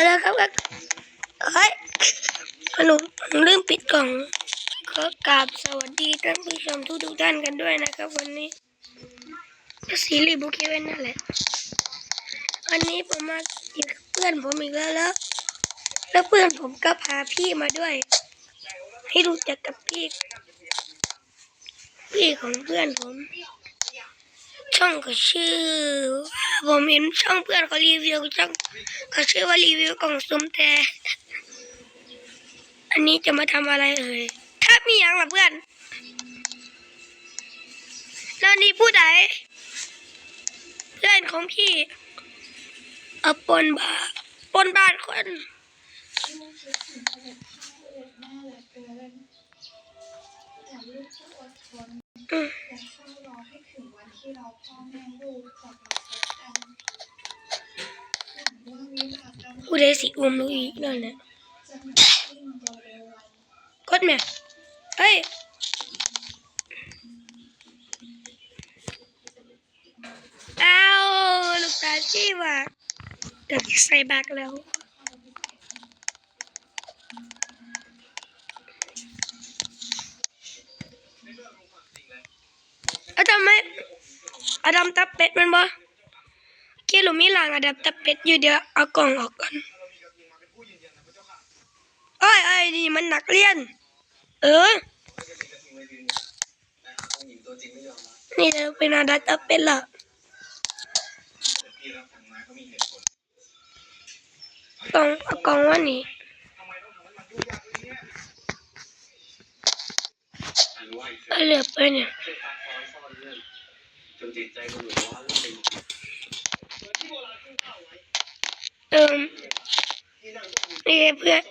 เอาละครับก็เฮ้ยหนูลืมปิดกล่องขอกราบสวัสดีท่านผู้ชมทุกทุกท่านกันด้วยนะครับ วันนี้ก็ซีรีส์บุกเวนนั่นแหละวันนี้ผมมาอยู่กับเพื่อนผมอีกแล้วแล้วแล้วเพื่อนผมก็พาพี่มาด้วย ให้รู้จักกับพี่ พี่ของเพื่อนผม ช่องก็ชื่อผมเห็นช่องเพื่อนเขารีวิวช่องเขาชื่อว่ารีวิวกล่องซุ่มแต่อันนี้จะมาทำอะไรเอ่ยถ้ามีอย่างละเพื่อนแล้วนี่ผู้ใดเพื่อนของพี่เอาปนบาปนบ้านคนแต่ลูกต้องอดทนอืม ที่เราพ่อแม่ลูกจะมาพบกันหวังว่าวิบากกรรมผู้ใดสิอุ้มลูกอีกนั่นแหละจะหมดสิ้นโดยเร็ววัน กดแม่เฮ้ยเอาลูกตาชีว่ะเดี๋ยวใส่บากแล้วเอาทำไม อาดัมตับเป็ดมันบ่เกี่ยวหรือมีหลังอาดัมตับเป็ดอยู่เดี๋ยวเอากล่องออกก่อนโอ้ยเอ้ยนี่มันหนักเรียน เออ นี่เราเป็นอาดัมตับเป็ดละกล่องเอากล่องว่านี่เอาเหลือไปเนี่ย จนจิตใจมันหลุดร้อนแล้วเอิมนี่เพื่อน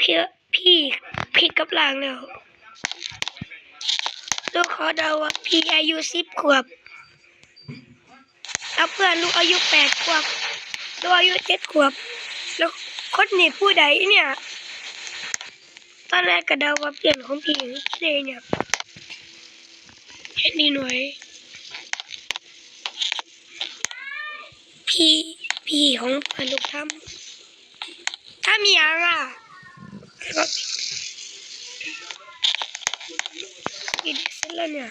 พี่พี่พี่กับหลางแล้วลูกขอเดาว่าพี่อายุสิบขวบแล้วเพื่อนลูกอายุแปดขวบลูกอายุเจ็ดขวบ แล้วคนนี้ผู้ใดเนี่ย ตอนแรกก็เดาว่าเพื่อนของพี่เลยเนี่ยเห็นดีหน่อย พี่พี่ของเพื่อนลูกทำถ้ามีอย่างอะก็กินเสร็จแล้วเนี่ย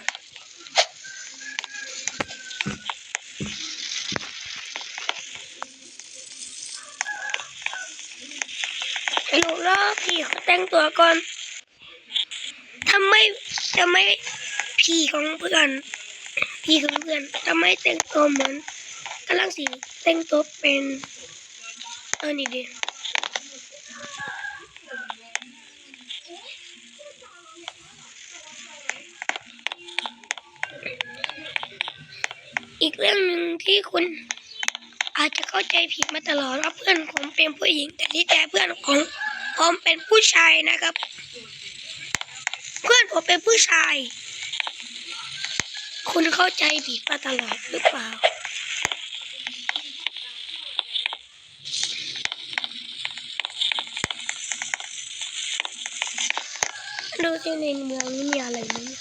ให้ลูกรอพี่เขาแต่งตัวก่อนทำไมทำไมพี่ของเพื่อน พี่ของเพื่อนทำไมแต่งตัวเหมือนกำลังสี แต่งตัวเป็นเออนี่ดิอีกเรื่องหนึ่งที่คุณอาจจะเข้าใจผิดมาตลอดว่าเพื่อนผมเป็นผู้หญิง แต่ที่แท้เพื่อนของผมเป็นผู้ชายนะครับ เพื่อนผมเป็นผู้ชาย คุณเข้าใจผิดมาตลอดหรือเปล่า ดูที่ในเมืองนี้มีอะไรไหมเนี่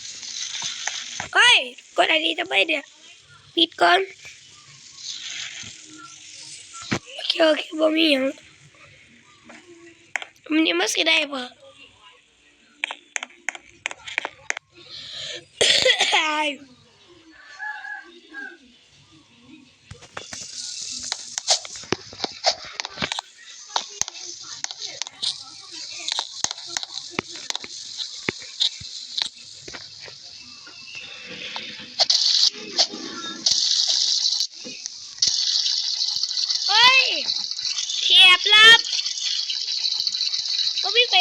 เฮ้ยกดอะไรทำไมเนี่ยปิดก่อนโอเคโอเคบ่มีอยังมันยังไม่สิได้ปะเฮ้ยเขียบลับ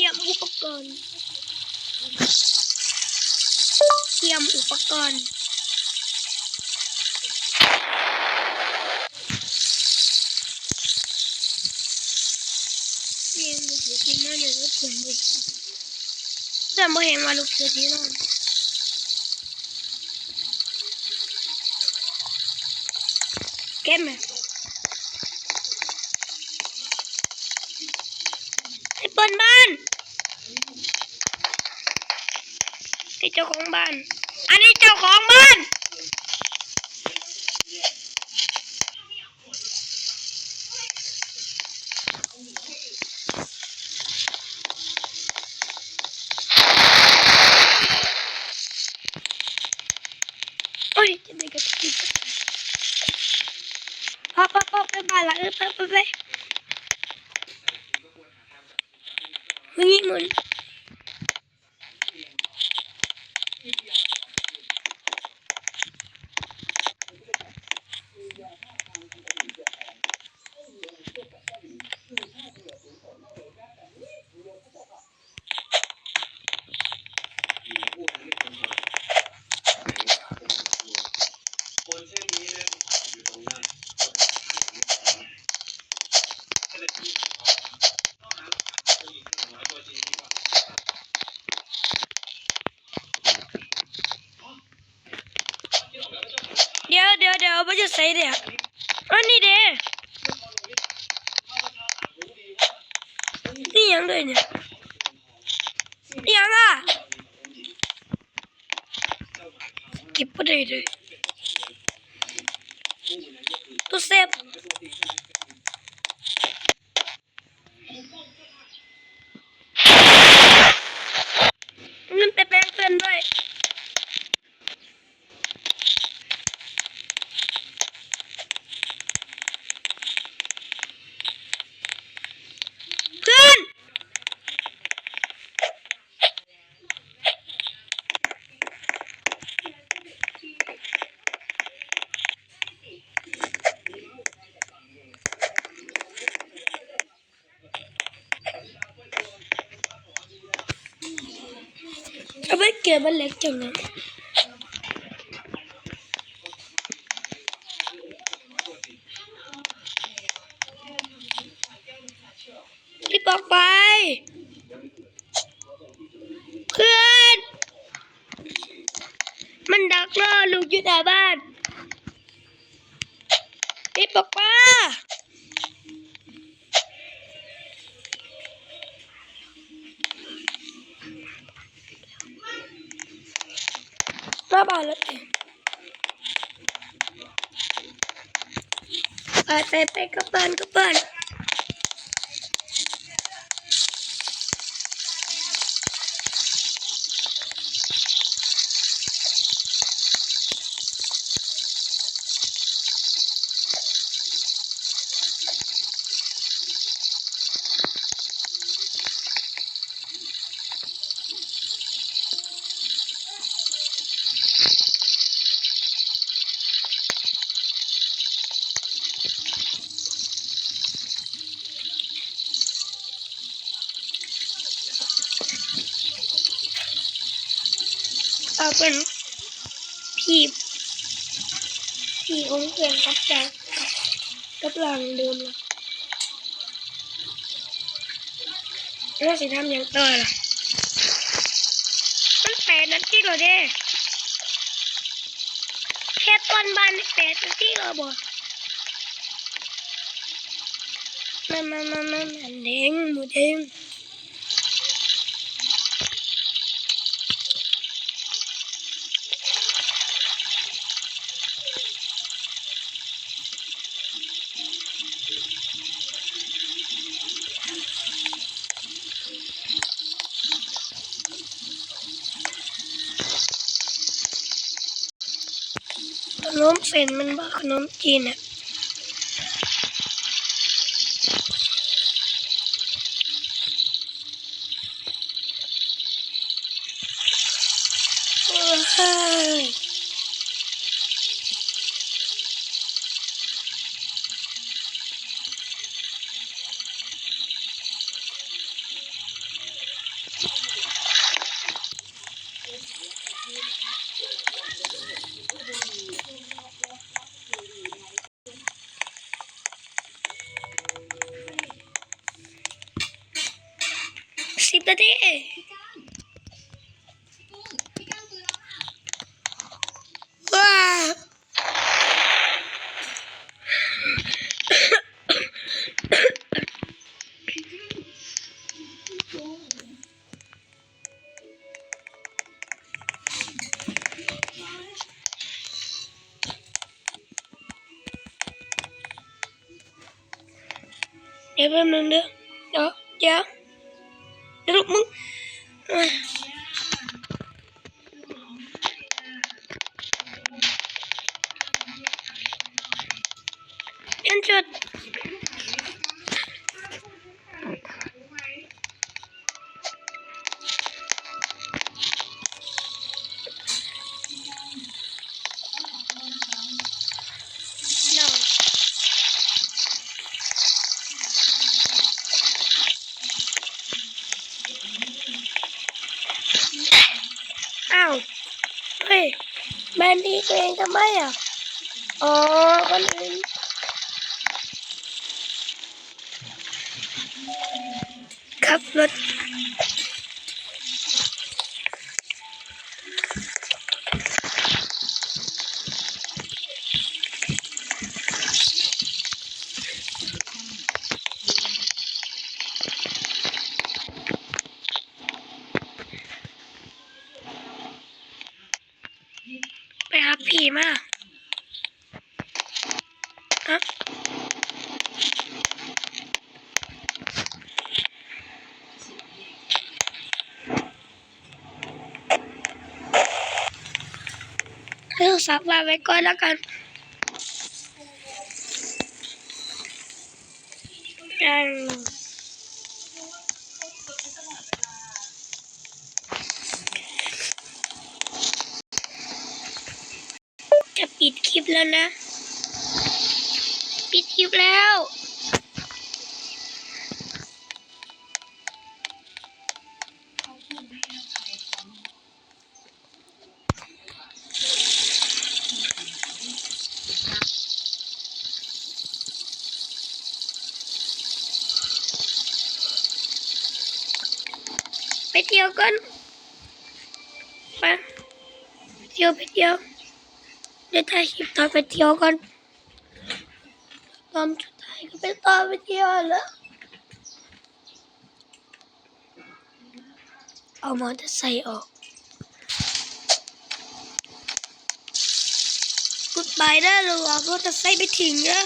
เฮ้ยเออไปเปิดบ้านเทียบระเบิดระเบิดที่นั่นเตรียมอุปกรณ์เตรียมอุปกรณ์ก็เพื่อนบ่เห็นเพื่อนบ่เห็นว่าลูกเสือที่นอนเก็บไหมไอ้เปิ้นบ้าน ไอ้เจ้าของบ้าน อันนี้เจ้าของบ้านโอ้ยจะไปกับพี่พ่อพ่อพ่อไปบ้านละเออไปไปไปมึง ยิงมันเดี๋ยวเดี๋ยวเดี๋ยวมันจะใส่เดี๋ยวอันนี้เด้นี่ยังด้วยเนี่ยนี่ยังอะเก็บไปเลยเลย ตัวเซฟเงินไปแปลงเพื่อนด้วย เพื่อน เอาไปเก็บมันเล็กจังนะรีบออกไป เพื่อน มันดักล่อลูกอยู่หน้าบ้านรีบออกมา หน้าบ้านแล้วเองไปไปไปกลับบ้านกลับบ้าน เอาเป็นพี่พี่ของเพื่อนกับแกกับหลังเดิมนะแล้วสิทำอย่างต่อล่ะมันแปดนาทีแล้วเด้แค่ต้นบ้านแปดนาทีแล้วบ่มามามามามาเด้งหมูเด้ง นมเป็นมันบ้าขนมจีนอะโอ้ย บนาทีพี่ก้าวซื้ อแล้วค่ะ ว้า เดี๋ยวแป๊บนึงเด้อเดี๋ยวเดี๋ยวเดี๋ยวลูกมึงเอ้ยเปลี่ยนชุดน้องอ้าวเฮ้ยแบนดีตัวเองทำไมอะ อ๋อคนอื่นขับรถไปหาผีมาฮะ โทรศัพท์วาไว้ก่อนแล้วกันยังจะปิดคลิปแล้วนะ ปิดคลิปแล้ว เที่ยวกันไปเที่ยวไปเที่ยวเดี๋ยวถ่ายคลิปตอนไปเที่ยวกันตอนสุดท้ายก็ไปตอนไปเที่ยวแล้วเอามอเตอร์ไซค์ออกกุดบายได้เลยว่ามอเตอร์ไซค์ไปถึงนะ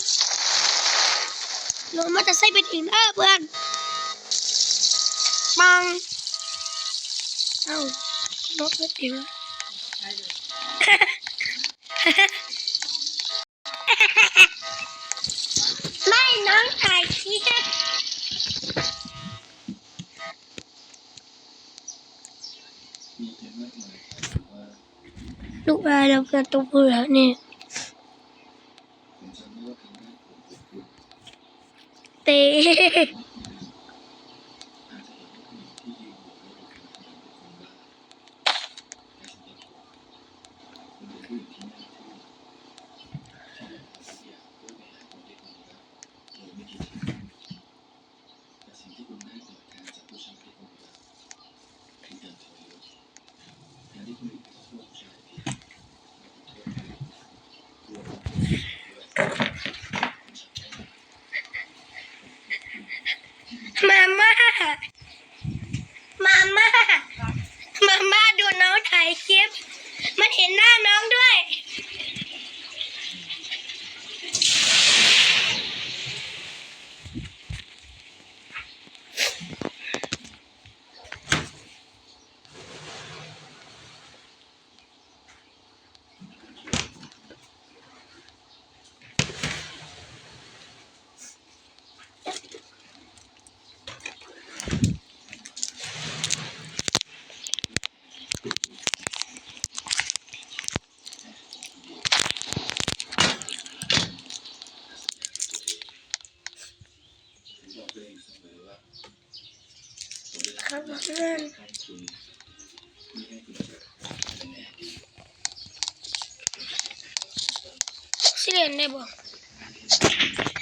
ลงมอเตอร์ไซค์ไปถึงนะเพื่อนปัง เอ้ารถไม่ถึงไม่น้องถ่ายคลิปลูกแม่เราเกิดตัวเบื่อนี่เตะมาม่ามาม่ามาม่าดูน้องถ่ายคลิป มันเห็นหน้าน้องด้วย ครับเพื่อน สิ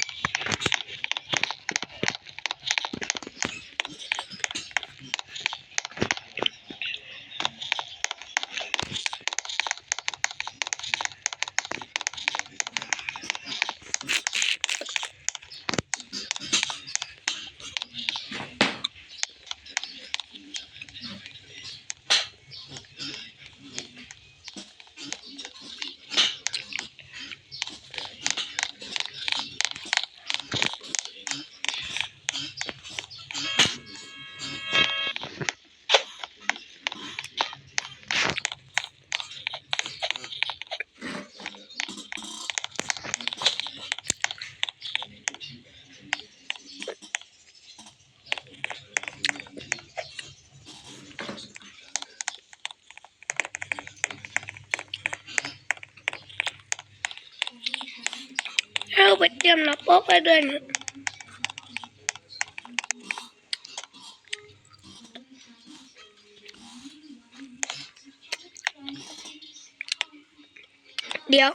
เรียนได้บ่ไปเตรียมรับโป๊กไปด้วยนะเดี๋ยว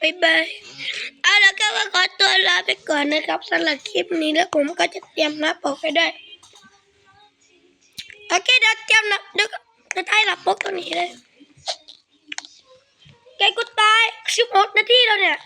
บายบายเอาละก็ว่าขอตัวลาไปก่อนนะครับสำหรับคลิปนี้แล้วผมก็จะเตรียมรับโป๊กไปด้วยโอเคเดี๋ยวเตรียมรับเดี๋ยวก็จะได้รับโป๊กตัวนี้เลย แกกูตายสิบหกนาทีแล้วเนี่ย